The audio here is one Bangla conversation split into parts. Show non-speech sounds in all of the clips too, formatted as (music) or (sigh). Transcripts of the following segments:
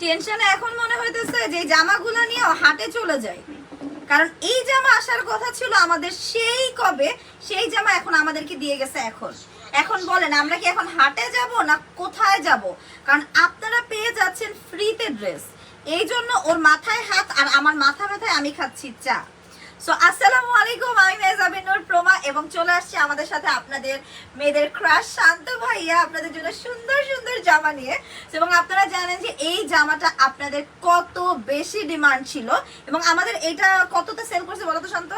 টেনশনে এখন মনে হইতেছে যে জামাগুলো নিয়ে হাটে চলে যায়। কারণ এই জামা আসার কথা ছিল আমাদের সেই কবে সেই জামা এখন আমাদেরকে দিয়ে গেছে এখন। এখন বলেন, আমরা কি এখন হাটে যাব না কোথায় যাব? কারণ আপনারা পেয়ে যাচ্ছেন ফ্রিতে ড্রেস এই জন্য ওর মাথায় হাত আর আমার মাথা ব্যথায় আমি খাচ্ছি চা। সো আসসালামু আলাইকুম আমি প্রমা এবং চলে আমাদের সাথে আপনাদের মেয়েদের ক্রাশ শান্ত ভাইয়া, আপনাদের জন্য সুন্দর সুন্দর জামা নিয়ে। এবং আপনারা জানেন যে এই জামাটা আপনাদের কত বেশি ডিমান্ড ছিল। এবং আমাদের এটা কততে সেল করছে বলো তো শান্ত?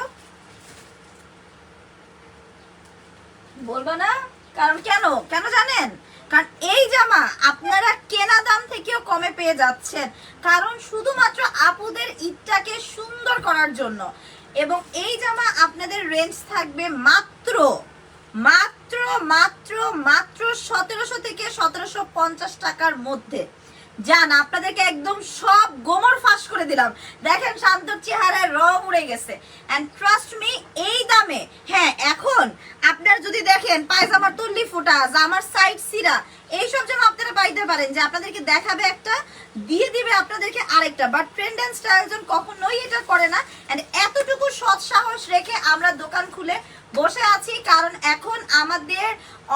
বলব না? কারণ কেন? কেন জানেন? কারণ এই জামা আপনারা কেনা দাম থেকেও কমে পেয়ে যাচ্ছেন। কারণ শুধুমাত্র আপুদের ঈদটাকে সুন্দর করার জন্য। এবং এই জামা আপনাদের রেঞ্জ থাকবে মাত্র মাত্র মাত্র মাত্র সতেরোশো থেকে সতেরোশো পঞ্চাশ টাকার মধ্যে। যান আপনাদেরকে একদম সব গোমর ফাঁস করে দিলাম। দেখেন শান্তর চেহারায় রং উড়ে গেছে। এন্ড ট্রাস্ট মি এই দামে। হ্যাঁ এখন আপনার যদি দেখেন পায়জামার তুল্লি ফুটা, জামার সাইড সিরা, এইসব জামা আপনারা পাইতে পারেন যে আপনাদেরকে দেখাবে একটা, দিয়ে দিবে আপনাদেরকে আরেকটা। বাট ট্রেন্ড অ্যান্ড স্টাইল জন কখনোই এটা করে না। এন্ড এতটুকু সৎ সাহস রেখে আমরা দোকান খুলে বসে আছি, কারণ এখন আমাদের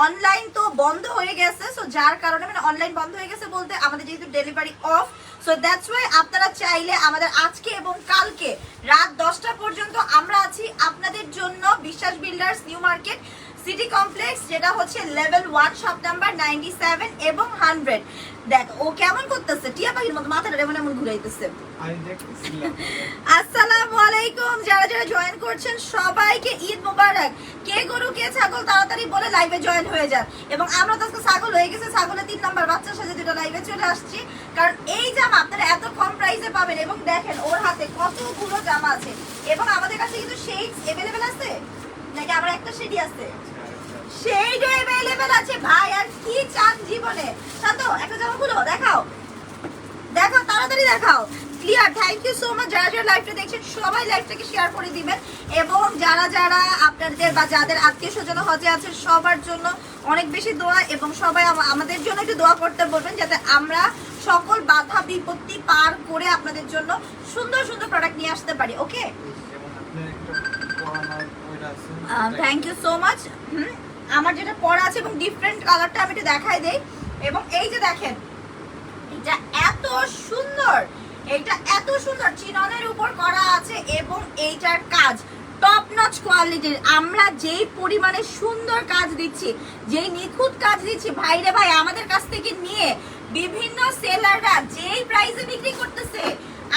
অনলাইন তো বন্ধ হয়ে গেছে সো যার কারণে মানে অনলাইন বন্ধ হয়ে গেছে বলতে আমাদের যেহেতু delivery off so that's why আপনারা চাইলে আমাদের আজকে এবং কালকে রাত দশটা পর্যন্ত আমরা আছি আপনাদের জন্য Biswas Builders New Market City Complex যেটা হচ্ছে level one shop number ninety seven এবং হান্ড্রেড দেখ, ও কেমন করতেছে? টিয়া পাখির মতো মাথাটা এমন এমন ঘুরাইতেছে। আসসালামু আলাইকুম যারা যারা জয়েন করছেন, সবাইকে ঈদ মোবারক। কে গরু, কে ছাগল, তাড়াতাড়ি বলে লাইভে জয়েন হয়ে যান। এবং আমরা তো আজকে ছাগল হয়ে গেছে, ছাগলের তিন নাম্বার বাচ্চার সাথে দুটো লাইভে চলে আসছি। কারণ এই জামা আপনারা এত কম প্রাইসে পাবেন এবং দেখেন ওর হাতে কতগুলো জামা আছে। এবং আমাদের কাছে কিন্তু শেডস এভেলেবেল আছে? নাকি আমার একটা শেডই আছে? শেডও এভেলেবেল আছে। ভাই, আর কি চান জীবনে? শান্ত, একটা জামা খুলো, দেখাও। দেখাও, তাড়াতাড়ি দেখাও। Clear thank you so much যারা যারা লাইভটা দেখছেন, সবাই লাইভটাকে শেয়ার করে দিবেন। এবং যারা যারা আপনাদের বা যাদের আত্মীয় স্বজন হজে আছেন সবার জন্য অনেক বেশি দোয়া এবং সবাই আমাদের জন্য একটু দোয়া করতে বলবেন, যাতে আমরা সকল বাধা বিপত্তি পার করে আপনাদের জন্য সুন্দর সুন্দর প্রোডাক্ট নিয়ে আসতে পারি okay thank you so much আমার যেটা পরা আছে এবং ডিফারেন্ট কালারটা আমি একটু দেখাই দেই। এবং এই যে দেখেন, এটা এত সুন্দর। এটা এত সুন্দর চিননের উপর করা আছে এবং এইটার কাজ। টপ নচ কোয়ালিটির আমরা যেই পরিমাণে সুন্দর কাজ দিচ্ছি, যেই নিখুঁত কাজ দিচ্ছি ভাইরে ভাই, আমাদের কাছ থেকে নিয়ে বিভিন্ন সেলাররা যেই প্রাইসে বিক্রি করতেছে,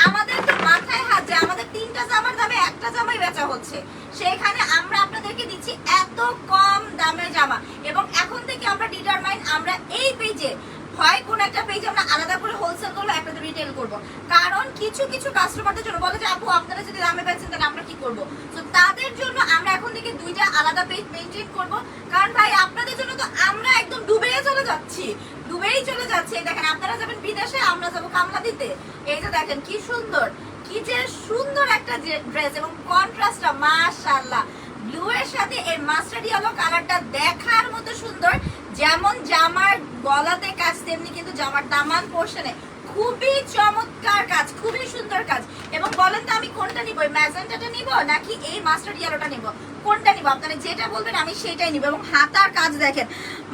আমাদের তো মাথায় হাত যে আমাদের তিনটা জামার দামে একটা জামাই বেচা হচ্ছে। সেখানে আমরা আপনাদেরকে দিচ্ছি এত কম দামের জামা। এবং এখন থেকে আমরা ডিটারমাইন আমরা এই পেজে হয়, কোন একটা পেজ আমরা আলাদা করে হোলসেল করব একটা রিটেল করব। কারণ কিছু কিছু কাস্টমারদের জন্য বলে যে, আপু, আপনারা যদি দামে বেচেন, তাহলে আমরা কি করব? তো তাদের জন্য আমরা এখন থেকে দুইটা আলাদা পেজ মেনটেন করব। কারণ ভাই, আপনাদের জন্য তো আমরা একদম ডুবেই চলে যাচ্ছি। ডুবেই চলে যাচ্ছে। দেখেন, আপনারা যাবেন বিদেশে, আমরা যাব কামলা দিতে এই যে দেখেন, কি সুন্দর, কি যে সুন্দর একটা ড্রেস এবং কন্ট্রাস্টটা মাশাআল্লাহ। ব্লু এর সাথে এই মাস্টার্ড ইয়েলো কালারটা দেখার মতো সুন্দর। যেমন জামার গলাতে কাজ, তেমনি কিন্তু জামার দামান পোর্শনে খুবই চমৎকার কাজ, খুবই সুন্দর কাজ। এবং বলেন তো আমি কোনটা নিব ম্যাজেন্টাটা নিব নাকি এই মাস্টার ইয়েলোটা নিব? কোনটা নিব? আপনারা যেটা বলবেন আমি সেটাই নিব। এবং হাতার কাজ দেখেন,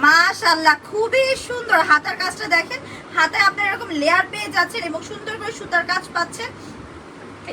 মাশাআল্লাহ, খুবই সুন্দর হাতার কাজটা দেখেন। হাতায় আপনারা এরকম লেয়ার পেয়ে যাচ্ছেন এবং সুন্দর করে সুতার কাজ পাচ্ছেন।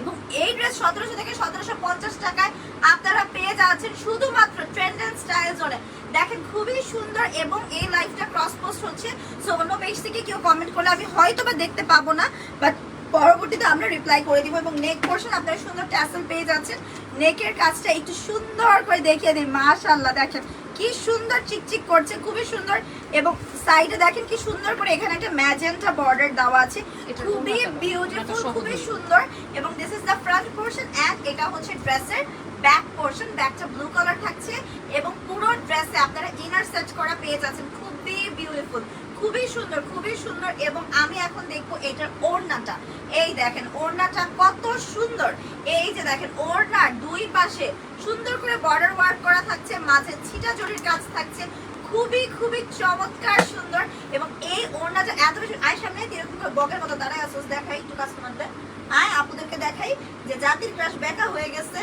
এবং এই ড্রেস সতেরোশো থেকে সতেরোশো পঞ্চাশ টাকায় আপনারা পেয়ে যাচ্ছেন শুধুমাত্র ট্রেন্ড অ্যান্ড স্টাইল জোনে দেখেন খুবই সুন্দর এবং এই লাইফটা ক্রস পোস্ট হচ্ছে। সো অন্য পেজ থেকে কেউ কমেন্ট করলে আমি হয়তো বা দেখতে পাবো না বাট পরবর্তীতে আমরা রিপ্লাই করে দিব এবং নেক পোর্শন আপনারা সুন্দর ট্যাসেল পেয়ে যাচ্ছেন। নেকের কাজটা একটু সুন্দর করে দেখিয়ে দিই মাশাআল্লাহ দেখেন। কি সুন্দর চিকচিক করছে খুবই সুন্দর এবং সাইডে দেখেন কি সুন্দর করে এখানে একটা ম্যাজেন্টা বর্ডার দেওয়া আছে। খুবই বিউটিফুল খুবই সুন্দর এবং this is the front portion and এটা হচ্ছে ড্রেসের ব্যাক পোর্শন ব্যাকটা ব্লু কালার থাকছে এবং পুরো ড্রেসে আপনারা ইনার সেট করা পেয়ে যাচ্ছেন। খুবই বিউটিফুল খুবই সুন্দর খুবই সুন্দর এবং আমি এখন দেখব এটার ওড়নাটা। এই দেখেন, ওড়নাটা কত সুন্দর। এই যে দেখেন ওড়নার দুই পাশে সুন্দর করে বর্ডার ওয়ার্ক করা থাকছে, মাঝে ছিটা জরির কাজ থাকছে। খুবই খুবই চমৎকার সুন্দর এবং এই ওড়নাটা এত বেশি আয় সামনে এরকম করে বকের মতো দাঁড়ায় আসোস দেখাই একটু কাস্টমারদের হ্যাঁ আপুদেরকে দেখাই যে জাতির ক্রাশ বেকা হয়ে গেছে।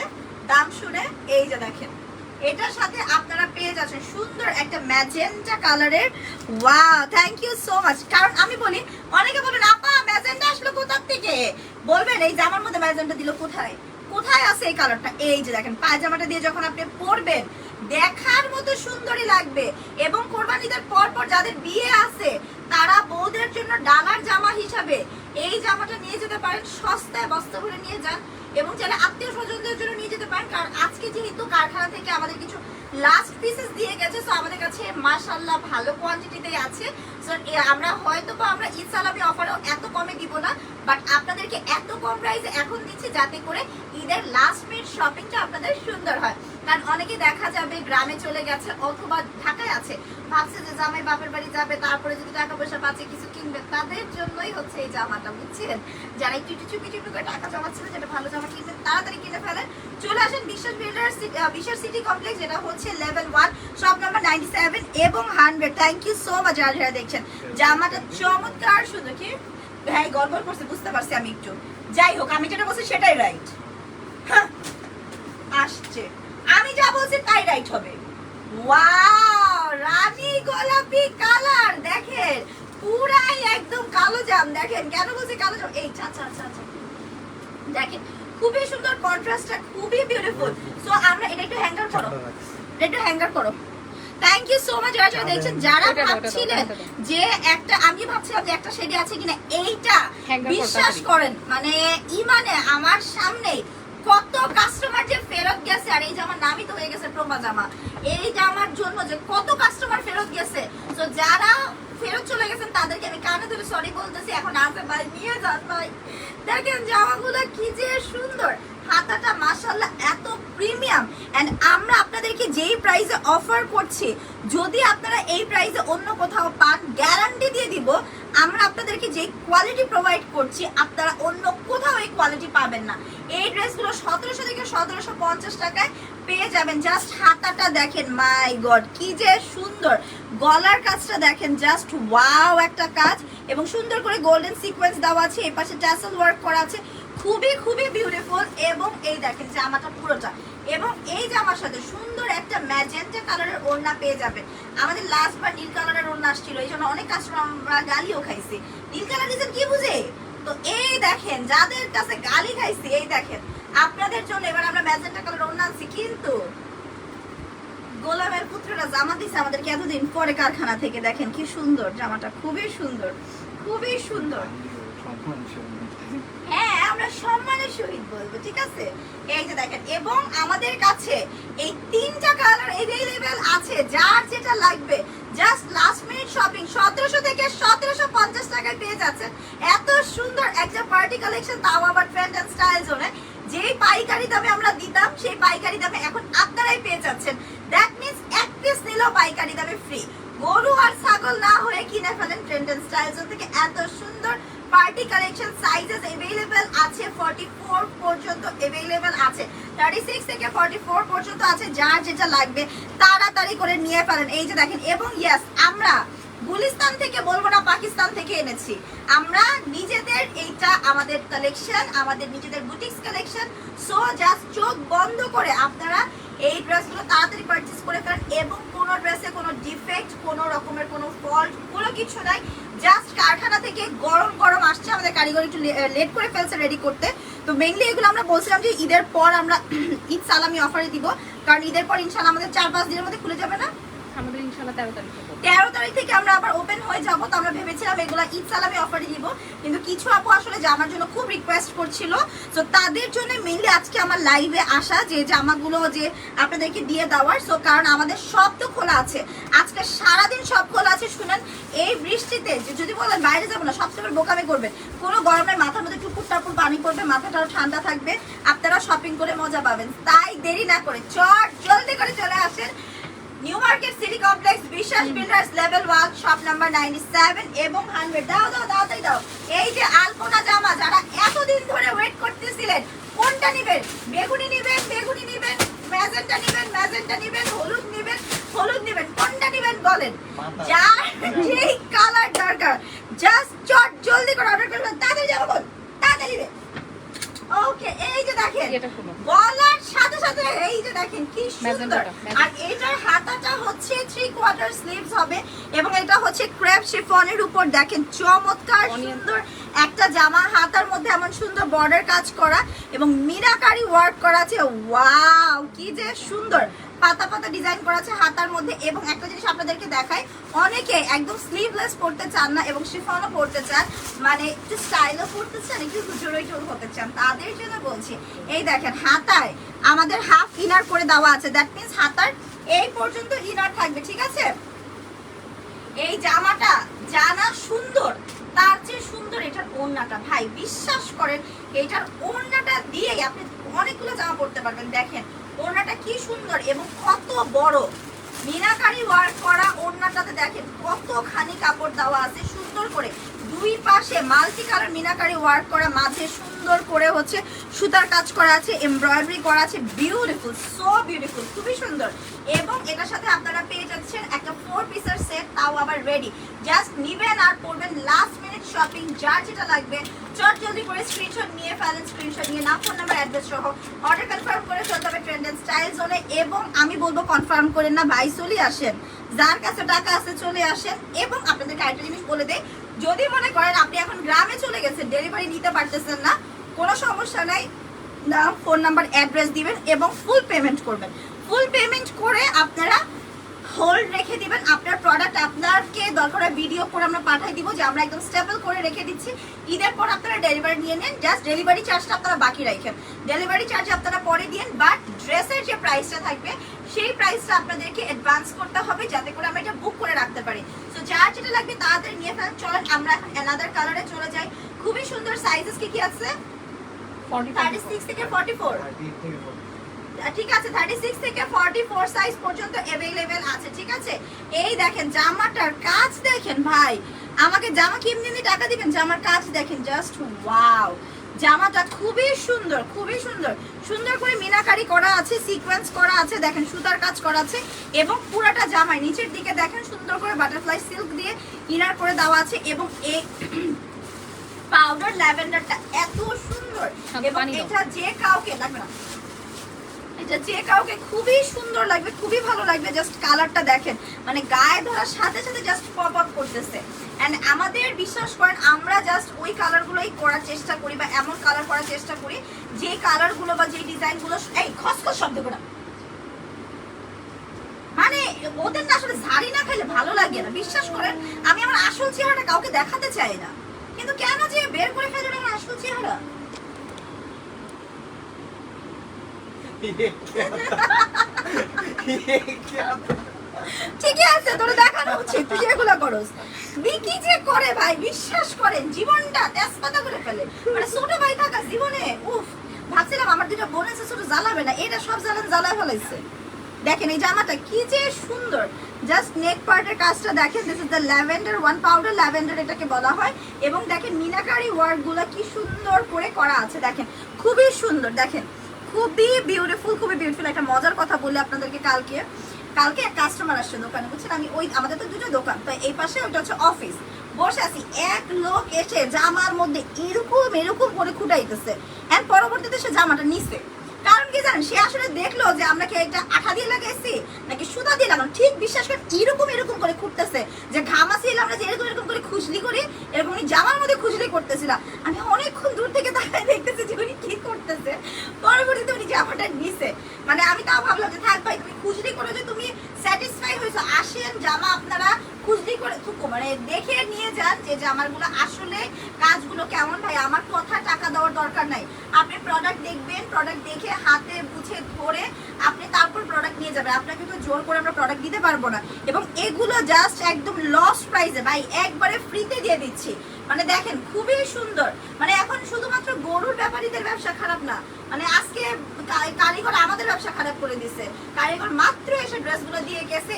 দাম শুনে এই যে দেখেন, এটার সাথে আপনারা পেয়ে যাচ্ছেন সুন্দর একটা ম্যাজেন্টা কালারের। Wow thank you so much কারণ আমি বলি, অনেকে বলবেন, আপা, ম্যাজেন্টা আসলো কোথা থেকে? বলবেন, এই জামার মধ্যে ম্যাজেন্টা দিল কোথায়? কোথায় আছে এই কালারটা? এই যে দেখেন, পায়জামাটা দিয়ে যখন আপনি পরবেন, দেখার মতো সুন্দরী লাগবে। এবং কোরবানিদের পর পর যাদের বিয়ে আছে, তারা বউদের জন্য ডালার জামা হিসাবে এই জামাটা নিয়ে যেতে পারেন, সস্তায় বস্তা ভরে নিয়ে যান। এবং যারা আত্মীয় স্বজনদের জন্য নিয়ে যেতে পারেন, কারণ আজকে যেহেতু কারখানা থেকে আমাদের কিছু লাস্ট পিসেস দিয়ে গেছে সো আমাদের কাছে মাশাল্লাহ ভালো কোয়ান্টিটিতেই আছে। সো আমরা হয়তো বা আমরা ঈদ অফারও এত কমে দিব না বাট আপনাদেরকে এত কম প্রাইস এখন দিচ্ছি যাতে করে ঈদের লাস্ট মিনিট শপিংটা আপনাদের সুন্দর হয়। কারণ অনেকে দেখা যাবে গ্রামে চলে গেছে অথবা ঢাকায় আছে। ভাবছে যে জামাই বাপের বাড়ি যাবে, তারপরে যদি টাকা পয়সা পাচ্ছে কিছু কিনবে, তাদের জন্যই হচ্ছে এই জামাটা, বুঝছেন? যারা একটু একটু চুপি চুপি করে টাকা জমাচ্ছিল যেটা ভালো জামা কিনবেন, তাড়াতাড়ি কিনে ফেলেন। চলে আসেন বিশ্বাস বিল্ডার বিশ্বাস সিটি কমপ্লেক্স, যেটা হচ্ছে level one shop number ninety seven এবং hundred thank you so much যারা যারা দেখছেন। জামাটা চমৎকার শুধু কি? হ্যাঁ গড়বড় করছে, বুঝতে পারছি আমি একটু। যাই হোক, আমি যেটা বলছি সেটাই রাইট হ্যাঁ আসছে। আমি যা বলছি তাই রাইট হবে। ওয়াও রানী গোলাপি কালার দেখেন পুরাই একদম কালো জাম দেখেন কেন বলছি কালো জাম? এই আচ্ছা আচ্ছা আচ্ছা দেখেন খুবই সুন্দর কন্ট্রাস্টটা খুবই বিউটিফুল সো আমরা এটা একটু হ্যাঙ্গার করো। এটা একটু হ্যাঙ্গার করো। থ্যাংক ইউ সো মাচ যারা যারা দেখছেন যারা ভাবছিলেন যে একটা আমি ভাবছিলাম যে একটা শেডে আছে কিনা এইটা বিশ্বাস করেন মানে ইমানে আমার সামনে কত কাস্টমার যে ফেরত গেছে, আর এই জামার নামই তো হয়ে গেছে প্রমা জামা। এই জামার জন্য যে কত কাস্টমার ফেরত গেছে। তো যারা ফেরত চলে গেছেন তাদেরকে আমি কানে ধরে সরি বলতেছি, এখন আসে ভাই নিয়ে যান ভাই। দেখেন জামাগুলো কি যে সুন্দর। হাতাটা মাশাল্লাহ এত প্রিমিয়াম। এন্ড আমরা আপনাদেরকে যেই প্রাইসে অফার করছি, যদি আপনারা এই প্রাইসে অন্য কোথাও পান গ্যারান্টি দিয়ে দিব, আমরা আপনাদেরকে যে কোয়ালিটি প্রোভাইড করছি, আপনারা অন্য কোথাও এই কোয়ালিটি পাবেন না। এই ড্রেসগুলো সতেরোশো থেকে সতেরোশো পঞ্চাশ টাকায় পেয়ে যাবেন। জাস্ট হাতাটা দেখেন মাই গড কি যে সুন্দর। গলার কাজটা দেখেন জাস্ট ওয়াও একটা কাজ। এবং সুন্দর করে গোল্ডেন সিকোয়েন্স দেওয়া আছে এই পাশে ট্যাসেল ওয়ার্ক করা আছে। খুবই খুবই বিউটিফুল এবং এই দেখেন জামাটা পুরোটা। এবং এই জামার সাথে সুন্দর একটা ম্যাজেন্টা কালারের ওড়না পেয়ে যাবেন। আমাদের লাস্ট বার নীল কালারের ওড়না আসছিল, এই জন্য অনেক কাস্টমার আমরা গালিও খাইছি। নীল কালার দিয়েছেন কি বুঝে? তো এই দেখেন, যাদের কাছে গালি খাইছি, এই দেখেন, আপনাদের জন্য এবার আমরা ম্যাজেন্টা কালার ওড়না আনছি, কিন্তু গোলামের পুত্ররা জামা দিছে আমাদেরকে এতদিন পরে কারখানা থেকে। দেখেন কি সুন্দর, জামাটা খুবই সুন্দর খুবই সুন্দর। হ্যাঁ আমরা সম্মানের সহিত বলব, ঠিক আছে? এই যে দেখেন, এবং আমাদের কাছে এই তিনটা কালার এভেলেবেল আছে, যার যেটা লাগবে জাস্ট লাস্ট মিনিট শপিং সতেরোশো থেকে সতেরোশো পঞ্চাশ টাকায় পেয়ে যাচ্ছেন। এত সুন্দর একটা পার্টি কালেকশন তাও আবার ট্রেন্ড অ্যান্ড স্টাইল জোনে যেই পাইকারি দামে আমরা দিতাম, সেই পাইকারি দামে এখন আপনারাই পেয়ে যাচ্ছেন। দ্যাট মিন্স এক পিস নিলেও পাইকারি দামে ফ্রি গরু আর ছাগল না হয়ে কিনে ফেলেন ট্রেন্ড অ্যান্ড স্টাইল জোন থেকে। এত সুন্দর পার্টি কালেকশন সাইজেস अवेलेबल আছে 44 পর্যন্ত अवेलेबल আছে 36 থেকে 44 পর্যন্ত আছে যার যেটা লাগবে তাড়াতাড়ি করে নিয়ে ফেলেন এই যে দেখেন এবং ইয়েস আমরা গুলিস্তান থেকে বলবো না পাকিস্তান থেকে এনেছি আমরা নিজেদের এইটা আমাদের কালেকশন আমাদের নিজেদের বুটিক্স কালেকশন সো জাস্ট চোখ বন্ধ করে আপনারা এই ড্রেসগুলো তাড়াতাড়ি পারচেজ করে ফেলেন এবং কোনো ড্রেসে কোনো ডিফেক্ট কোনো রকমের কোনো ফল্ট কোনো কিছু নাই জাস্ট কারখানা থেকে গরম গরম আসছে, আমাদের কারিগর একটু লেট করে ফেলছে রেডি করতে। তো মেইনলি এগুলো আমরা বলছিলাম যে ঈদের পর আমরা (clears throat) ঈদ সালামি অফারে দিব। কারণ ঈদের পর ইনশাল্লাহ আমাদের চার পাঁচ দিনের মধ্যে খুলে যাবে না? ইনশাল্লাহ তেরো তারিখে করব। তারিখ থেকে আমরা আবার ওপেন হয়ে যাব, তো আমরা ভেবেছিলাম এগুলা ঈদ সালামি অফারে দিব কিন্তু কিছু আপু আসলে জামার জন্য খুব রিকোয়েস্ট করছিল। তো তাদের জন্য মেইনলি আজকে আমার লাইভে আসা, যে জামাগুলো যে আপনাদেরকে দিয়ে দেওয়ার। সো কারণ আমাদের সব তো খোলা আছে। আজকে সারাদিন সব খোলা আছে, শুনেন। এই বৃষ্টিতে যদি বলেন বাইরে যাব না, সব সবসময় বোকামি করবেন কোনো গরমে মাথার মধ্যে টুকুর টাপুর পানি পড়বে, মাথাটাও ঠান্ডা থাকবে। আপনারা শপিং করে মজা পাবেন। তাই দেরি না করে, চট জলদি করে চলে আসেন। New Market City Complex Biswas Builders level one shop number ninety seven এবং হান্ড্রেড দাও দাও তাড়াতাড়ি দাও। এই যে আলপনা জামা যারা এতদিন ধরে ওয়েট করতেছিলেন কোনটা নেবেন? বেগুনি নেবেন বেগুনি নেবেন ম্যাজেন্টা নেবেন ম্যাজেন্টা নেবেন হলুদ নেবেন হলুদ নেবেন কোনটা নেবেন বলেন? যার যেই কালার দরকার জাস্ট চট জলদি করে অর্ডার করবেন তাড়াতাড়ি যাব তাড়াতাড়ি ওকে এই যে দেখেন গলা কি সুন্দর। আর এটার হাতাটা হচ্ছে থ্রি কোয়ার্টার স্লিভস হবে এবং এটা হচ্ছে ক্রেপ শিফনের উপর। দেখেন চমৎকার সুন্দর একটা জামা। হাতার মধ্যে এমন সুন্দর বর্ডার কাজ করা এবং মিনাকারি ওয়ার্ক করা আছে। ওয়াও কি যে সুন্দর। পাতা পাতা ডিজাইন করা আছে হাতার মধ্যে। এবং একটা জিনিস আপনাদেরকে দেখাই অনেকে একদম স্লিভলেস পড়তে চান না এবং শিফনও পড়তে চান। মানে একটু স্টাইলও পড়তে চান একটু হুজুরই টুল হতে চান। তাদের জন্য বলছি এই দেখেন হাতায় আমাদের হাফ ইনার করে দেওয়া আছে। দ্যাট মিন্স হাতার এই পর্যন্ত ইনার থাকবে, ঠিক আছে? এই জামাটা জানা সুন্দর, তার চেয়ে সুন্দর এটার ওড়নাটা। ভাই, বিশ্বাস করেন, এটার ওড়নাটা দিয়েই আপনি অনেকগুলো জামা পরতে পারবেন। দেখেন, ওড়নাটা কি সুন্দর এবং কত বড়। মিনাকারি ওয়ার্ক করা ওড়নাটাতে দেখেন, কতখানি কাপড় দেওয়া আছে সুন্দর করে। দুই পাশে মাল্টি কালার মিনাকারি ওয়ার্ক করা, মাঝে সুন্দর করে হচ্ছে সুতার কাজ করা আছে, এমব্রয়ডারি করা আছে বিউটিফুল সো বিউটিফুল খুবই সুন্দর। এবং এটার সাথে আপনারা পেয়ে যাচ্ছেন একটা ফোর পিসের সেট তাও আবার রেডি জাস্ট নিবেন আর পড়বেন লাস্ট মিনিট শপিং যার যেটা লাগবে, চট জলদি করে স্ক্রিনশট নিয়ে ফেলেন স্ক্রিনশট নিয়ে না ফোন নাম্বার অ্যাড্রেস সহ অর্ডার কনফার্ম করে চলতে হবে ট্রেন্ড এন্ড স্টাইল জোনে এবং আমি বলব কনফার্ম করেন না, ভাই আসেন। যার কাছে টাকা আছে চলে আসেন এবং আপনাদেরকে আরেকটা জিনিস বলে দেয়। যদি মনে করেন আপনি এখন গ্রামে চলে গেছেন ডেলিভারি নিতে পারতেছেন না, কোনো সমস্যা নাই নাম ফোন নাম্বার অ্যাড্রেস দিবেন এবং ফুল পেমেন্ট করবেন। ফুল পেমেন্ট করে আপনারা হোল্ড রেখে দিবেন। আপনার প্রোডাক্ট আপনাকে দরকার ভিডিও করে আমরা পাঠিয়ে দিব যে আমরা একদম স্টেবল করে রেখে দিচ্ছি। ঈদের পর আপনারা ডেলিভারি নিয়ে নেন। জাস্ট ডেলিভারি চার্জটা আপনারা বাকি রাখেন। ডেলিভারি চার্জ আপনারা পরে দিন বাট ড্রেসের যে প্রাইসটা থাকবে সেই প্রাইসটা আপনাদেরকে অ্যাডভান্স করতে হবে যাতে করে আমরা এটা বুক করে রাখতে পারি। সো যার যেটা লাগবে তাড়াতাড়ি নিয়ে ফেলেন। চলেন আমরা এখন অ্যানাদার কালারে চলে যাই। খুবই সুন্দর সাইজেস কি কি আছে? থার্টি সিক্স থেকে ফর্টি ফোর। ঠিক আছে থার্টি সিক্স থেকে ফর্টি ফোর সাইজ পর্যন্ত অ্যাভেলেবেল আছে ঠিক আছে? এই দেখেন জামাটার কাজ দেখেন ভাই। আমাকে জামা কি এমনি এমনি টাকা দিবেন? জামার কাজ দেখেন জাস্ট ওয়াও জামাটা খুবই সুন্দর খুবই সুন্দর। সুন্দর করে মিনাকারি করা আছে সিকোয়েন্স করা আছে দেখেন সুতার কাজ করা আছে এবং পুরাটা জামায় নিচের দিকে দেখেন সুন্দর করে বাটারফ্লাই সিল্ক দিয়ে ইনার করে দেওয়া আছে এবং এই পাউডার ল্যাভেন্ডারটা এত সুন্দর এবং এটা যে কাউকে লাগবে না এটা যে কাউকে খুবই সুন্দর লাগবে, খুবই ভালো লাগবে জাস্ট কালারটা দেখেন। মানে গায়ে ধরার সাথে সাথে জাস্ট পপ আপ করতেছে। এন্ড আমাদের বিশ্বাস করেন, আমরা জাস্ট ওই কালারগুলোই করার চেষ্টা করি বা এমন কালার করার চেষ্টা করি যে কালারগুলো বা যে ডিজাইনগুলো এই খসখস শব্দ করে। মানে ওদের না আসলে ঝাড়ি না খেলে ভালো লাগে না। বিশ্বাস করেন, আমি আমার আসল চেহারাটা কাউকে দেখাতে চাই না। কিন্তু কেন যে বের করে ফেলবেন আমার আসল চেহারা? ঠিকই আছে, তোর দেখানো উচিত, তুই এগুলো করস। বিকি যে করে ভাই, বিশ্বাস করেন, জীবনটা তেজপাতা করে ফেলে। মানে ছোট ভাই থাকা জীবনে, উফ, ভাবছিলাম আমার দুটো বোন আছে, ছোট জ্বালাবে না, এটা সব জ্বালান জ্বালায় ফেলাইছে। দেখেন এই জামাটা কি যে সুন্দর। জাস্ট নেক পার্টের কাজটা দেখেন this is the lavender one powder lavender এটাকে বলা হয়। এবং দেখেন, মিনাকারি ওয়ার্কগুলো কি সুন্দর করে করা আছে, দেখেন। খুবই সুন্দর, দেখেন। খুবই বিউটিফুল খুবই বিউটিফুল একটা মজার কথা বললে আপনাদেরকে কালকে। কালকে এক কাস্টমার আসছে দোকানে, বুঝছেন? আমি ওই আমাদের তো দুটো দোকান, তো এই পাশে ওটা হচ্ছে অফিস বসে আছি, এক লোক এসে জামার মধ্যে এরকম এরকম করে খুঁটাইতেছে। এন্ড পরবর্তীতে সে জামাটা নিছে। কারণ কি জানেন? সে আসলে দেখল যে আমরা কি এটা আঠা দিয়ে লাগাইছি, নাকি সুতা দিয়ে লাগানো? ঠিক বিশ্বাস করে এরকম এরকম করে খুঁটতেছে। যে ঘামাছি আমরা যে এরকম এরকম করে খুশলি করি, এরকম জামার মধ্যে খুশলি করতেছিলাম আমি অনেকক্ষণ দূর থেকে দাঁড়ায় দেখতেছি যে উনি কি করতেছে পরবর্তীতে উনি জামাটা নিছে মানে আমি তাও ভাবলাম যে থাক ভাই তুমি খুশলি করে যে তুমি স্যাটিসফাই হয়েছো আসেন জামা আপনারা খুশলি করে থুকো মানে দেখে নিয়ে যান যে জামারগুলো আসলে কাজগুলো কেমন ভাই। আমার কথা টাকা দেওয়ার দরকার নাই। আপনি প্রোডাক্ট দেখবেন প্রোডাক্ট দেখে হাতে বুঝে ধরে আপনি তারপর প্রোডাক্ট নিয়ে যাবেন। আপনাকে তো জোর করে আমরা প্রোডাক্ট দিতে পারব না। এবং এগুলো জাস্ট একদম লস প্রাইসে ভাই, একবারে ফ্রিতে দিয়ে দিচ্ছি। মানে দেখেন, খুবই সুন্দর। মানে এখন শুধুমাত্র গরুর ব্যাপারীদের ব্যবসা খারাপ না। মানে আজকে কারিগর আমাদের ব্যবসা খারাপ করে দিছে। কারিগর মাত্র এসে ড্রেসগুলো দিয়ে গেছে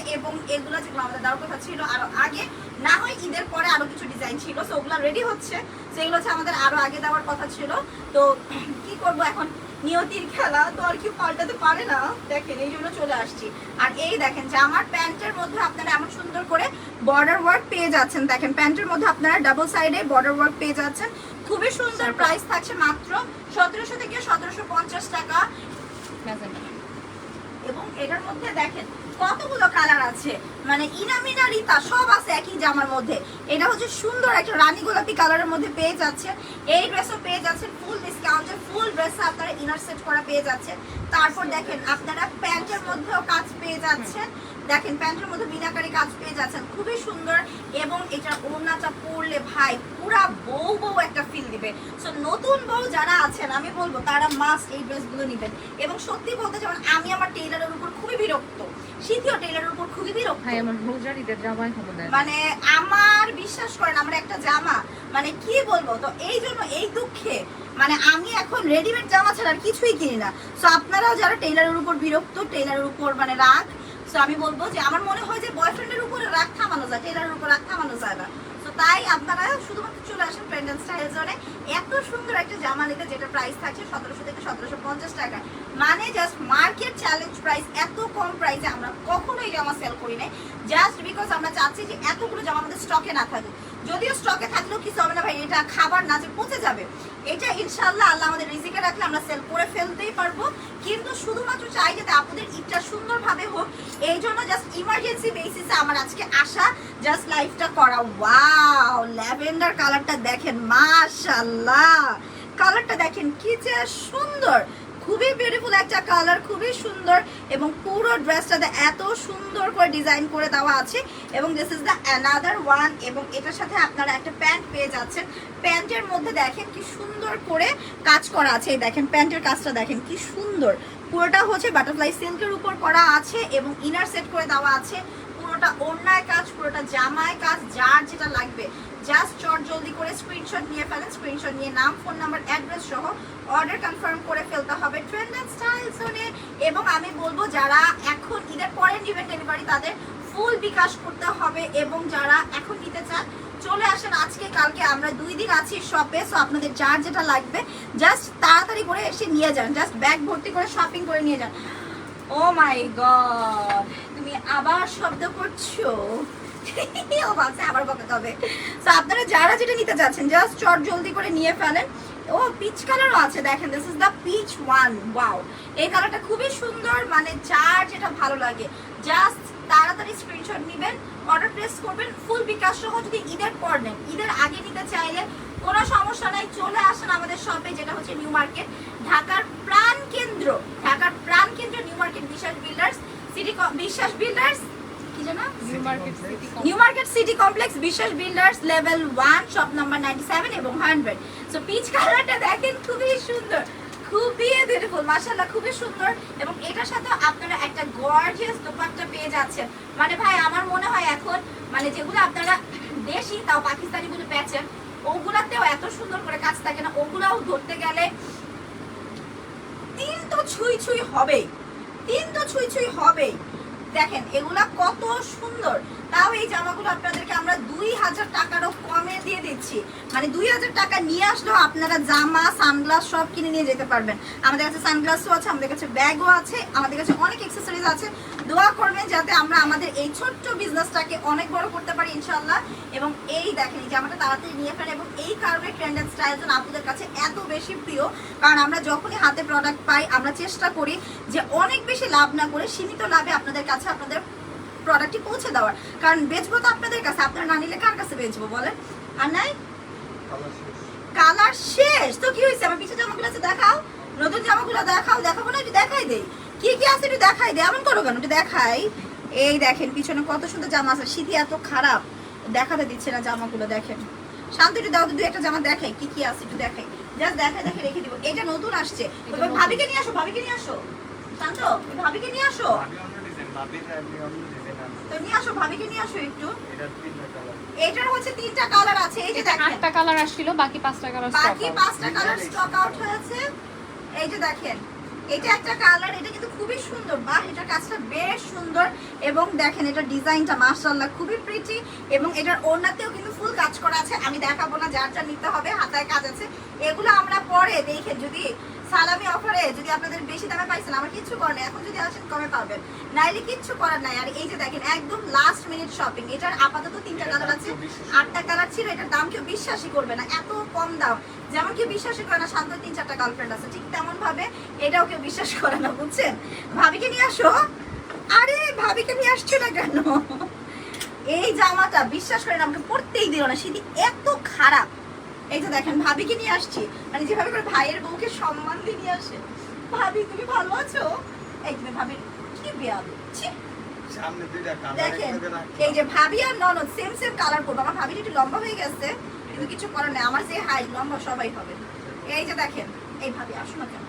এগুলো যেগুলো আমাদের দেওয়ার কথা ছিল। আরও আগে না হয় ঈদের পরে আরও কিছু ডিজাইন ছিল তো ওগুলো রেডি হচ্ছে। সেগুলো হচ্ছে আমাদের আরও আগে দেওয়ার কথা ছিল। তো (clears throat) কি করব এখন? নিয়তির খেলা তো আর কি পাল্টাতে পারে না। দেখেন এই জন্য চলে আসছি। আর এই দেখেন যে আমার প্যান্টের মধ্যে আপনারা এমন সুন্দর করে বর্ডার ওয়ার্ক পেয়ে যাচ্ছেন। দেখেন প্যান্টের মধ্যে আপনারা ডাবল সাইডে বর্ডার ওয়ার্ক পেয়ে যাচ্ছেন। খুবই সুন্দর প্রাইস থাকছে মাত্র সতেরোশো থেকে সতেরোশো পঞ্চাশ টাকা। এবং এটার মধ্যে দেখেন কতগুলো কালার আছে? মানে ইনামিনা রিতা সব আছে একই জামার মধ্যে। এটা হচ্ছে সুন্দর একটা রানী গোলাপি কালারের মধ্যে পেয়ে যাচ্ছে। এই ড্রেসও পেয়ে যাচ্ছেন ফুল ডিসকাউন্টে ফুল ড্রেস আপনারা ইনার সেট করা পেয়ে যাচ্ছেন। তারপর দেখেন আপনারা প্যান্টের মধ্যেও কাজ পেয়ে যাচ্ছেন। দেখেন প্যান্টের মধ্যে বিনাকারি কাজ পেয়ে যাচ্ছেন। খুবই সুন্দর এবং এটা ওড়নাটা পরলে ভাই পুরা বউ বউ একটা ফিল দিবে। সো নতুন বউ যারা আছেন আমি বলব তারা মাস্ট এই ড্রেসগুলো নেবেন। এবং সত্যি বলতে যেমন আমি আমার টেইলারের উপর খুবই বিরক্ত শীতীয় টেইলারের উপর খুবই বিরক্ত। ভাই আমার জামাই মানে আমার বিশ্বাস করেন আমার একটা জামা মানে কি বলব তো এই জন্য এই দুঃখে মানে আমি এখন রেডিমেড জামা ছাড়া আর কিছুই কিনি না। সো আপনারাও যারা টেইলারের উপর বিরক্ত টেইলারের উপর মানে রাগ সো আমি বলব যে আমার মনে হয় যে বয়ফ্রেন্ডের উপরে রাগ থামানো যায় টেইলারের উপর রাগ থামানো যায় না। তাই আপনারা শুধুমাত্র চলে আসেন অ্যান্ড স্টাইল জোনে এত সুন্দর একটা জামা নিতে যেটা প্রাইস থাকছে সতেরোশো থেকে সতেরোশো পঞ্চাশ টাকা। মানে জাস্ট মার্কেট চ্যালেঞ্জ প্রাইস এত কম প্রাইসে আমরা কখনোই জামা সেল করি নাই। জাস্ট বিকজ আমরা চাচ্ছি যে এতগুলো জামা আমাদের স্টকে না থাকুক। যদিও স্টকে থাকলেও কিছু হবে না ভাই, এটা খাবার না যে পচে যাবে। এটা ইনশাল্লাহ আল্লাহ আমাদের রিজিকে রাখলে আমরা সেল করে ফেলতেই পারব। কিন্তু শুধুমাত্র চাই যাতে আপনাদের ঈদটা সুন্দরভাবে হোক, এই জন্য জাস্ট ইমার্জেন্সি বেসিসে আমার আজকে আসা জাস্ট লাইফটা করা। ওয়াও ল্যাভেন্ডার কালারটা দেখেন মাশাল্লাহ কালারটা দেখেন, কি যে সুন্দর! খুবই বিউটিফুল একটা কালার খুবই সুন্দর এবং পুরো ড্রেসটাতে এত সুন্দর করে ডিজাইন করে দেওয়া আছে এবং this is the another one এবং এটার সাথে আপনারা একটা প্যান্ট পেয়ে যাচ্ছেন। প্যান্টের মধ্যে দেখেন কি সুন্দর করে কাজ করা আছে। এই দেখেন প্যান্টের কাজটা দেখেন কি সুন্দর। পুরোটা হচ্ছে বাটারফ্লাই সিল্কের উপর করা আছে এবং ইনার সেট করে দেওয়া আছে। পুরোটা ওড়নায় কাজ, পুরোটা জামায় কাজ, যার যেটা লাগবে। জাস্ট চট জলদি করে স্ক্রিনশট নিয়ে ফেলেন স্ক্রিনশট নিয়ে নাম ফোন নাম্বার অ্যাড্রেস সহ অর্ডার কনফার্ম করে ফেলতে হবে ট্রেন্ড অ্যান্ড স্টাইল জোনে এবং আমি বলব, যারা এখন ঈদের পরে নেবেন ডেলিভারি তাদের ফুল বিকাশ করতে হবে এবং যারা এখন নিতে চান, চলে আসেন আজকে, কালকে। আমরা দুই দিন আছি শপে সো আপনাদের যার যেটা লাগবে জাস্ট তাড়াতাড়ি করে এসে নিয়ে যান। জাস্ট ব্যাগ ভর্তি করে শপিং করে নিয়ে যান। ও মাই গড তুমি আবার শব্দ করছ? (laughs) আবার বকাতে হবে তো আপনারা যারা যেটা নিতে চাচ্ছেন জাস্ট চট জলদি করে নিয়ে ফেলেন। ও পিচ কালারও আছে, দেখেন this is the peach one wow এই কালারটা খুবই সুন্দর মানে যার যেটা ভালো লাগে। জাস্ট তাড়াতাড়ি স্ক্রিনশট নেবেন অর্ডার প্লেস করবেন ফুল বিকাশ সহ যদি ঈদের পর নেন, ঈদের আগে নিতে চাইলে কোনো সমস্যা নাই, চলে আসেন আমাদের শপে যেটা হচ্ছে নিউ মার্কেট ঢাকার প্রাণ কেন্দ্র, ঢাকার প্রাণ কেন্দ্র New Market Biswas Builders City Biswas Builders কি জানা? New Market City Complex Biswas Builders level one shop number ninety seven এবং হান্ড্রেড সো পিচ কালারটা দেখেন খুবই সুন্দর। খুবই বিউটিফুল মাশাআল্লাহ খুবই সুন্দর। এবং এটার সাথে আপনারা একটা গর্জিয়াস দোপাট্টা পেয়ে যাচ্ছেন। মানে ভাই আমার মনে হয় এখন মানে যেগুলো আপনারা দেশি তাও পাকিস্তানি গুলো পেয়েছেন ওগুলাতেও এত সুন্দর করে কাজ থাকে না। ওগুলাও ধরতে গেলে তিন তো ছুঁই ছুঁই হবেই। তিন তো ছুঁই ছুঁই হবেই। দেখেন, এগুলা কত সুন্দর। তাও এই জামাগুলো আপনাদেরকে আমরা দুই হাজার টাকারও কমে দিয়ে দিচ্ছি। মানে দুই হাজার টাকা নিয়ে আসলেও আপনারা জামা, সানগ্লাস সব কিনে নিয়ে যেতে পারবেন। আমাদের কাছে সানগ্লাসও আছে, আমাদের কাছে ব্যাগও আছে, আমাদের কাছে অনেক এক্সেসরিজ আছে। দোয়া করবেন যাতে আমরা আমাদের এই ছোট্ট বিজনেসটাকে অনেক বড় করতে পারি ইনশাল্লাহ এবং এই দেখেন, এই জামাটা তাড়াতাড়ি নিয়ে ফেলেন এবং এই কারণে ট্রেন্ড অ্যান্ড স্টাইল জন্য আপনাদের কাছে এত বেশি প্রিয়, কারণ আমরা যখনই হাতে প্রোডাক্ট পাই, আমরা চেষ্টা করি যে অনেক বেশি লাভ না করে সীমিত লাভে আপনাদের কাছে আপনাদের প্রোডাক্টটি পৌঁছে দেওয়ার। কারণ বেচবো তো আপনাদের কাছে, আপনারা না নিলে কার কাছে বেচবো বলেন? আর নাই? কালার শেষ। তো কি হয়েছে? আমার পিছনে জামাগুলো আছে, দেখাও। নতুন জামাগুলো দেখাও, দেখাবো না একটু দেখাই দেই। কি কি আছে একটু দেখাই দে। এমন করো কেন? একটু দেখাই। এই দেখেন পিছনে কত সুন্দর জামা আছে। শীতে এত খারাপ। দেখাতে দিচ্ছে না জামাগুলো দেখেন। শান্ত একটু দাও তো দুই একটা জামা দেখাই। কি কি আছে একটু দেখাই। জাস্ট দেখাই দেখে রেখে দিব। এটা নতুন আসছে। ভাবিকে নিয়ে আসো ভাবিকে নিয়ে আসো। শান্ত ভাবিকে নিয়ে আসো। তো নিয়ে আসো ভাবিকে নিয়ে আসো একটু। এটার তিনটা কালার। এটার হচ্ছে তিনটা কালার আছে। এই যে দেখেন। আটটা কালার আসছিল বাকি পাঁচটা কালার বাকি পাঁচটা কালার স্টক আউট হয়েছে। এই যে দেখেন। এটা একটা কালার এটা কিন্তু খুবই সুন্দর। বা এটা কাজটা বেশ সুন্দর। এবং দেখেন এটা ডিজাইনটা মার্শাল্লাহ খুবই প্রিটি এবং এটার ওড়নাতেও কিন্তু ফুল কাজ করা আছে। আমি দেখাবো না যার যা নিতে হবে, হাতায় কাজ আছে। এগুলো আমরা পরে দেখে যদি সালামি অফারে যদি আপনাদের বেশি দামে পাইছেন আমার কিচ্ছু করার নেই। এখন যদি আসেন কমে পাবেন। নাইলে কিচ্ছু করার নাই। আর এই যে দেখেন একদম লাস্ট মিনিট শপিং এটার আপাতত তিনটা কালার আছে আটটা কালার ছিল এটার দাম কেউ বিশ্বাসই করবে না। এত কম দাম। যেমন কেউ বিশ্বাসই করে না শান্ত তিন চারটা গার্লফ্রেন্ড আছে। ঠিক তেমন ভাবে এটাও কেউ বিশ্বাস করে না বুঝছেন? ভাবিকে নিয়ে আসো। আরে ভাবিকে নিয়ে আসছো না কেন? এই জামাটা বিশ্বাস করেন আমাকে পড়তেই দিল না। সেটি এত খারাপ। এই যে দেখেন ভাবিকে নিয়ে আসছি। মানে যেভাবে করে ভাইয়ের বউকে সম্মান দিয়ে নিয়ে আসে। ভাবি তুমি ভালো আছো? এই তুমি ভাবি কি বিয়া ছি। সামনে দুইটা কালার দেখেন এই যে ভাবি আর ননদ সেম সেম কালার করব। আমার ভাবিটা একটু লম্বা হয়ে গেছে কিন্তু কিছু করার নেই। আমার যে হাইট লম্বা সবাই হবে। এই যে দেখেন এই ভাবি আসো না কেন?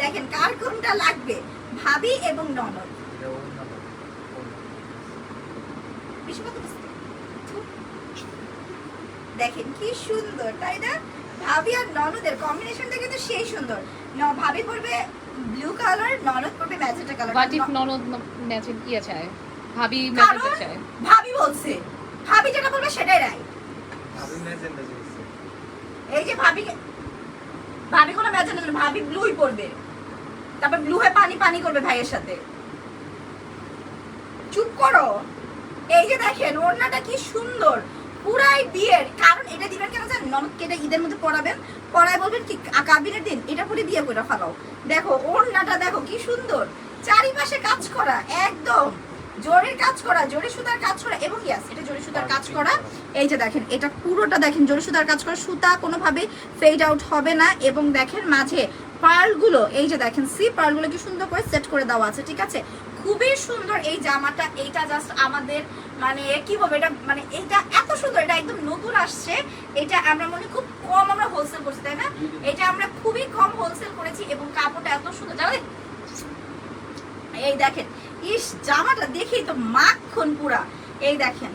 দেখেন কার কোনটা লাগবে? ভাবি এবং ননদ। বেশি কথা। দেখেন কি সুন্দর তাই না? ভাবি আর ননদের কম্বিনেশনটা কিন্তু সেই সুন্দর। ভাবি পরবে ব্লু কালার ননদ পরবে ম্যাজেন্টা কালার বাট ইফ ননদ ম্যাচিং ইয়ে চায় ভাবি ম্যাচিং কারণ চায়। ভাবি বলছে ভাবি যেটা বলবে সেটাই রাইট আমি ম্যাজেন্টা চাইছি। এই যে ভাবি ভাবি কোনো ম্যাচ না ভাবি ব্লুই পরবে। তারপর ব্লু হয়ে পানি পানি করবে ভাইয়ের সাথে। চুপ করো। এই যে দেখেন ওড়নাটা কি সুন্দর। পুরাই বিয়ের এটা দিবেন কেন জানেন? ননদকে এটা ঈদের মধ্যে পড়াবেন পড়ায় বলবেন কি কাবিনের দিন এটা পরে বিয়ে করে ফেলাও। দেখো ওড়নাটা দেখো কি সুন্দর। চারিপাশে কাজ করা একদম। জরির কাজ করা জরি সুতার কাজ করা এবং ইয়াস এটা জরি সুতার কাজ করা। এই যে দেখেন এটা পুরোটা দেখেন জরি সুতার কাজ করা সুতা কোনোভাবে ফেড আউট হবে না এবং দেখেন মাঝে পার্লগুলো এই যে দেখেন সি পার্লগুলো কি সুন্দর করে সেট করে দেওয়া আছে ঠিক আছে? খুবই সুন্দর এই জামাটা, এইটা জাস্ট আমাদের মানে কি বলব, এটা মানে এটা এত সুন্দর, এটা একদম নতুন আসছে। এটা আমরা মনে খুব কম আমরা হোলসেল করছি, তাই না? এটা আমরা খুবই কম হোলসেল করেছি এবং কাপড়টা এত সুন্দর। জানো এই দেখেন, ইস, জামাটা দেখেই তো মাখন পুরা। এই দেখেন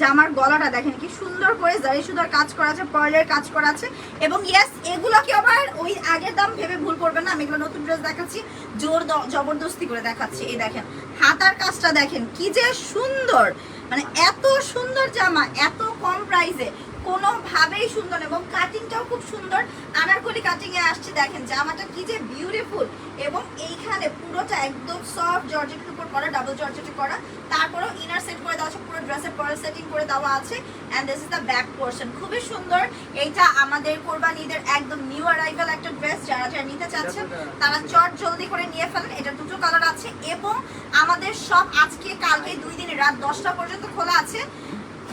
জামার গলাটা দেখেন কি সুন্দর করে জারি সুন্দর কাজ করা আছে পার্লের কাজ করা আছে। এবং ইয়েস এগুলোকে আবার ওই আগের দাম ভেবে ভুল করবেন না, আমি এগুলো নতুন ড্রেস দেখাচ্ছি, জোর জবরদস্তি করে দেখাচ্ছি, এই দেখেন। হাতার কাজটা দেখেন, কি যে সুন্দর! মানে এত সুন্দর জামা, এত কম প্রাইসে কোনোভাবেই সুন্দর এবং কাটিংটাও খুব সুন্দর। আনারকলি কাটিং এ আসছে দেখেন জামাটা কি যে বিউটিফুল এবং এইখানে পুরোটা একদম সফট জর্জেটের উপর করা ডাবল জর্জেটে করা। তারপরেও ইনার সেট করে দেওয়া আছে পুরো ড্রেসের পার্ল সেটিং করে দেওয়া আছে। And this is the back portion খুবই সুন্দর। এইটা আমাদের কোরবানি ঈদের একদম নিউ অ্যারাইভাল একটা ড্রেস যারা যারা নিতে চাচ্ছেন তারা চট জলদি করে নিয়ে ফেলেন। এটা দুটো কালার আছে এবং আমাদের সব আজকে কালকে দুই দিন রাত দশটা পর্যন্ত খোলা আছে।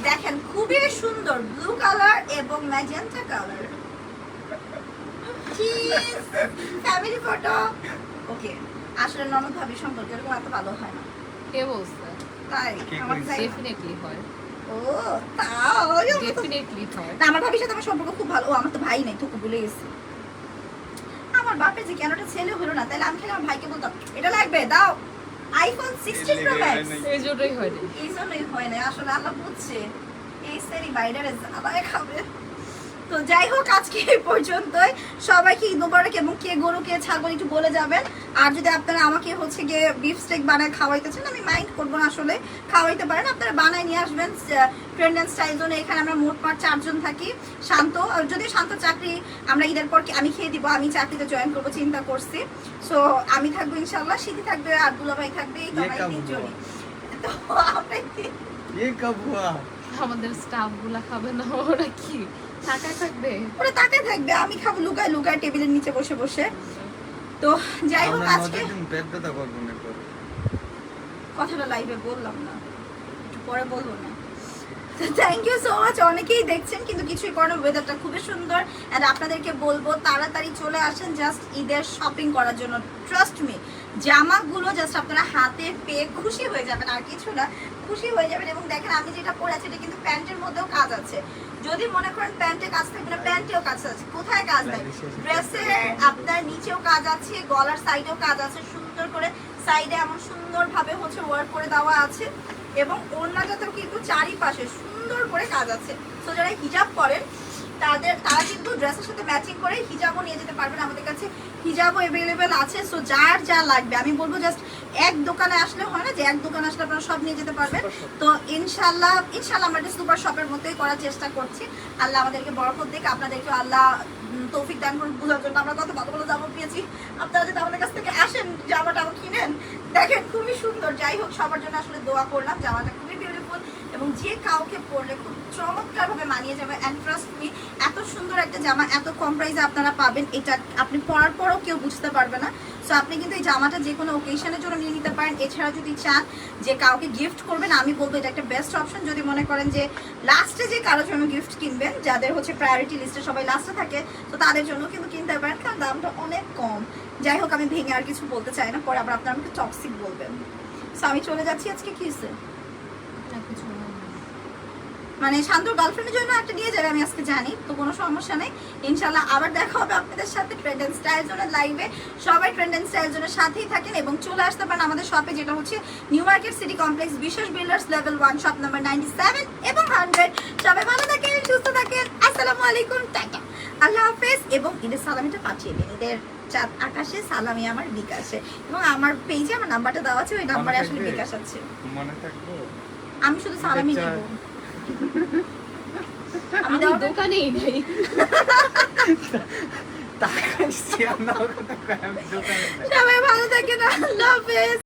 দেখেন খুবই সুন্দর ব্লু কালার এবং magenta colour family photo okay আসলে ননদ ভাবি সম্পর্কে এরকম এত ভালো হয় না। কে বলছে? তাই আমার তাই ডেফিনেটলি হয়। ও তাও ডেফিনেটলি হয়। না আমার ভাবির সাথে আমার সম্পর্ক খুব ভালো। ও আমার তো ভাই নেই তোকে ভুলে গেছি। আমার বাপে যে কেন একটা ছেলে হলো না তাহলে আমি খেলে আমার ভাইকে বলতাম এটা লাগবে দাও। আইফোন সিক্সটিন প্রো ম্যাক্স এই জন্যই হয় না এই জন্যই হয় না আসলে আল্লাহ বুঝছে। এই সেরি বাইরে আবার খাবে। তো যাই হোক আজকে এই পর্যন্তই। সবাইকে ঈদ মোবারক এবং কে গরু কে ছাগল একটু বলে যাবেন। আর যদি আপনারা আমাকে হচ্ছে গিয়ে বিফ স্টেক বানায় খাওয়াইতেছেন আমি মাইন্ড করব না আসলে। খাওয়াইতে পারেন আপনারা বানায় নিয়ে আসবেন ট্রেন্ড অ্যান্ড স্টাইল জন্য এখানে আমরা মোট পাঁচ চারজন থাকি। শান্ত যদি শান্ত চাকরি আমরা ঈদের পর আমি খেয়ে দিব আমি চাকরিতে জয়েন করব চিন্তা করছি। সো আমি থাকব ইনশাল্লাহ সিদ্ধি থাকবে আর দুলাভাই থাকবে ইয়ে এই তোমার তিনজনই। তো আপনার ইয়ে আমাদের স্টাফগুলা খাবে না ওরা কি? থাকবে? ওরা তাকায় থাকবে আমি খাব লুকায় লুকায় টেবিলের নিচে বসে বসে। তো যাই হোক আজকে পেট ব্যথা করব না কথাটা লাইভে বললাম না। পরে বলব না। থ্যাংক ইউ সো মাচ অনেকেই দেখছেন কিন্তু কিছুই করেন। ওয়েদারটা খুবই সুন্দর। অ্যান্ড আপনাদেরকে বলব তাড়াতাড়ি চলে আসেন জাস্ট ঈদের শপিং করার জন্য। ট্রাস্ট মি জামাগুলো জাস্ট আপনারা হাতে পেয়ে খুশি হয়ে যাবেন। আর কিছু না খুশি হয়ে যাবেন। এবং দেখেন আমি যেটা পরে আছি এটা কিন্তু প্যান্টের মধ্যেও কাজ আছে। যদি মনে করেন প্যান্টে কাজ থাকবে না প্যান্টেও কাজ আছে। কোথায় কাজ নেই? ড্রেসে আপনার নিচেও কাজ আছে গলার সাইডেও কাজ আছে সুন্দর করে সাইডে এমন সুন্দরভাবে হচ্ছে ওয়ার্ক করে দেওয়া আছে। এবং ওড়নাটাতেও কিন্তু চারিপাশে সুন্দর করে কাজ আছে। তো যারা হিজাব করেন ড্রেসের সাথে ম্যাচিং করে হিজাবও নিয়ে যেতে পারবেন আমাদের কাছে। হিজাবও অ্যাভেলেবেল আছে সো যার যা লাগবে। আমি বলব জাস্ট এক দোকানে আসলে হয় না যে এক দোকানে আসলে আপনারা সব নিয়ে যেতে পারবেন। তো ইনশাল্লাহ ইনশাল্লাহ আমরা একটা সুপার শপের মতোই করার চেষ্টা করছি। আল্লাহ আমাদেরকে বরকত দিক। আপনাদেরকে আল্লাহ তৌফিক দান করুন বোঝার জন্য। আমরা কত ভালো ভালো জামা পেয়েছি। আপনারা যদি আমাদের কাছ থেকে আসেন জামাটা কিনেন দেখেন খুবই সুন্দর। যাই হোক সবার জন্য আসলে দোয়া করলাম জামাটা এবং যে কাউকে পরলে খুব চমৎকার ভাবে মানিয়ে যাবে। অ্যান্ড ট্রাস্ট মি এত সুন্দর একটা জামা, এত কম প্রাইসে আপনারা পাবেন, এটা আপনি পরার পরও কেউ বুঝতে পারবে না। সো আপনি কিন্তু এই জামাটা যে কোনো ওকেশনের জন্য নিয়ে নিতে পারেন। এছাড়া যদি চান যে কাউকে গিফট করবেন, আমি বলব এটা একটা বেস্ট অপশন যদি মনে করেন যে লাস্টে যে কারোর জন্য গিফট কিনবেন, যাদের হচ্ছে প্রায়োরিটি লিস্টে সবাই লাস্টে থাকে, তো তাদের জন্য কিন্তু কিনতে পারেন, কারণ দামটা অনেক কম। যাই হোক, আমি ভেঙে আর কিছু বলতে চাই না, পরে আবার আপনারা আমাকে টক্সিক বলবেন। সো আমি চলে যাচ্ছি আজকে কি হয়েছে? না, কিছু মানে শান্তর গার্লফ্রেন্ডের জন্য একটা নিয়ে যাবে আমি আজকে জানি তো কোনো সমস্যা নেই। ইনশাল্লাহ আবার দেখা হবে আপনাদের সাথে ট্রেন্ড অ্যান্ড স্টাইল জোনের লাইভে সবাই ট্রেন্ড অ্যান্ড স্টাইল জোনের সাথেই থাকেন এবং চলে আসতে পারেন আমাদের শপে যেটা হচ্ছে নিউ মার্কেট সিটি কমপ্লেক্স বিশেষ Builders level one shop number ninety seven এবং হান্ড্রেড সবাই ভালো থাকেন সুস্থ থাকেন। আসসালামু আলাইকুম টাটা। আল্লাহ হাফেজ। এবং ঈদের সালামিটা পাঠিয়ে দিন। ঈদের চাঁদ আকাশে সালামি আমার বিকাশে। এবং আমার পেজে আমার নাম্বারটা দেওয়া আছে ওই নাম্বারে আসলে বিকাশ আছে। মনে থাকব? আমি শুধু সালামি আচ্ছা। নেব। আমি দোকানে আমরা দোকানে। সবাই ভালো থাকেন আল্লাহ হাফেজ।